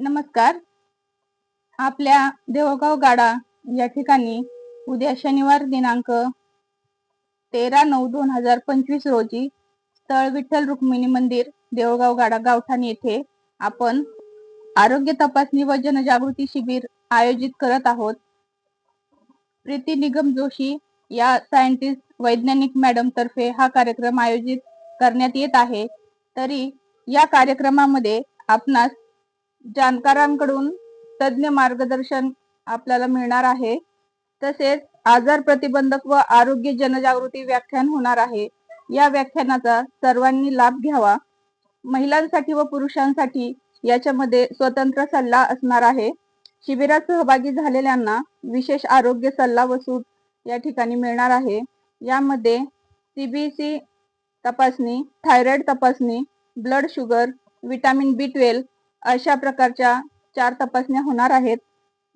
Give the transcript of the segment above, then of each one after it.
नमस्कार. आपल्या देवगाव गाडा या ठिकाणी उद्या शनिवार दिनांक तेरा नऊ दोन हजार पंचवीस रोजी स्थळ विठ्ठल रुक्मिणी मंदिर देवगाव गाडा गावठाण येथे आपण आरोग्य तपासणी व जनजागृती शिबिर आयोजित करत आहोत. प्रीती निगम जोशी या सायंटिस्ट वैज्ञानिक मॅडम तर्फे हा कार्यक्रम आयोजित करण्यात येत आहे. तरी या कार्यक्रमामध्ये आपणास जाणकारांकडून तज्ञ मार्गदर्शन आपल्याला मिळणार आहे. तसेच आजार प्रतिबंधक व आरोग्य जनजागृती व्याख्यान होणार आहे. या व्याख्यानाचा सर्वांनी लाभ घ्यावा. महिलांसाठी व पुरुषांसाठी याच्यामध्ये स्वतंत्र सल्ला असणार आहे. शिबिरात सहभागी झालेल्यांना विशेष आरोग्य सल्ला व सूट या ठिकाणी मिळणार आहे. यामध्ये सीबीसी तपासणी थायरॉइड तपासणी blood sugar vitamin B twelve अशा प्रकारच्या चार तपासण्या होणार आहेत.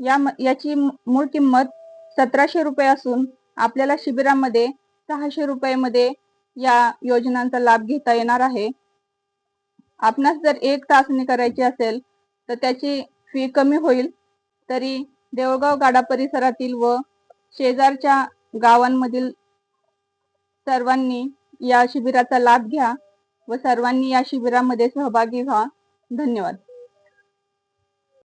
या याची मूळ किंमत सतराशे रुपये असून आपल्याला शिबिरामध्ये सहाशे रुपये या योजनांचा लाभ घेता येणार आहे. आपणास जर एक तासणी करायची असेल तर त्याची फी कमी होईल. तरी देवगाव गाडा परिसरातील व शेजारच्या गावांमधील सर्वांनी या शिबिराचा लाभ घ्या व सर्वांनी या शिबिरामध्ये सहभागी व्हा. धन्यवाद.